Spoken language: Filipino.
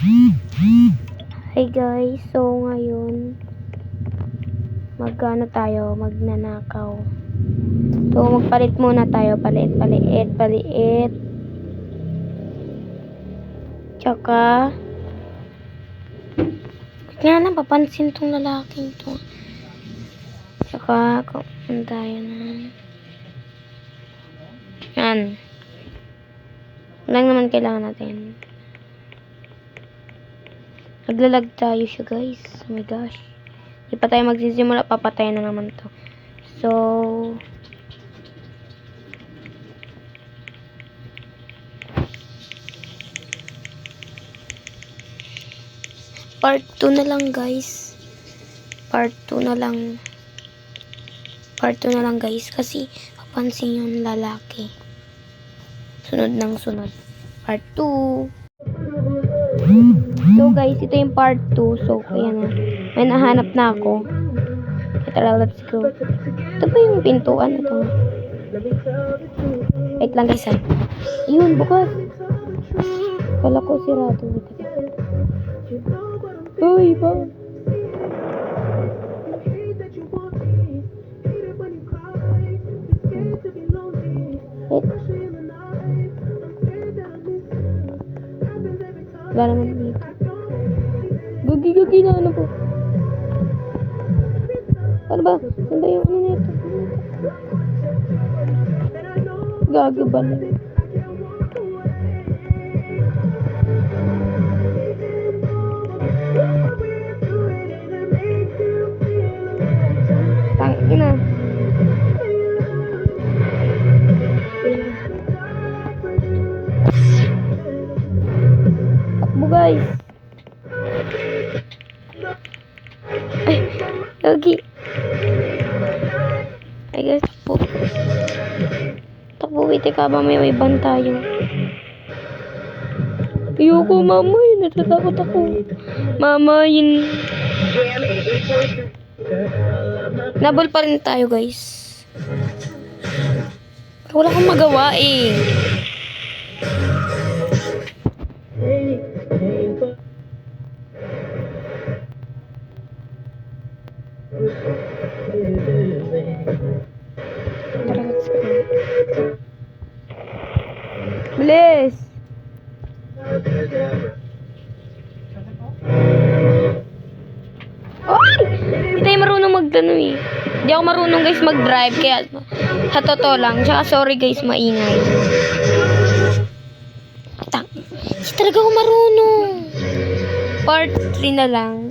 Hi guys, so ngayon magkano tayo, magnanakaw. So magpalit muna tayo, palit, paliit, paliit. Tsaka kaya lang papansin tong lalaking to. Tsaka kung tayo na. Yan. Lang naman kailangan natin. Naglalag tayo siya guys. Oh my gosh. Di pa tayo magsisimula. Papatay na naman to. So, part 2 na lang guys. Part 2 na lang. Part 2 na lang guys. Kasi papansin yung lalaki. Sunod ng sunod. Part 2. So guys, ito yung part 2. So, kaya na. May nahanap na ako. Tara, let's go. Ito ba yung pintuan? Ito. Wait lang guys. ah. Yun, bukas. Kala ko sirado. Uy, ba? Wait. Wala naman Gugi-gugi na po. Ano ba? Ano ba yung ano nito? Gago ba na? Tangina. Takbo guys. Ay, Gagi. Ay guys, takbo. Wait ka ba may may tayo. Ayoko, mama, yun. Natatakot ako. Mama, yun. Nabol pa rin tayo, guys. Wala akong magawa eh. Bilis! Ay! Hindi marunong magdano eh. Ako marunong guys mag-drive kaya sa totoo lang. Tsaka sorry guys, maingay. Tang. Hindi talaga ako marunong. Part 3 na lang.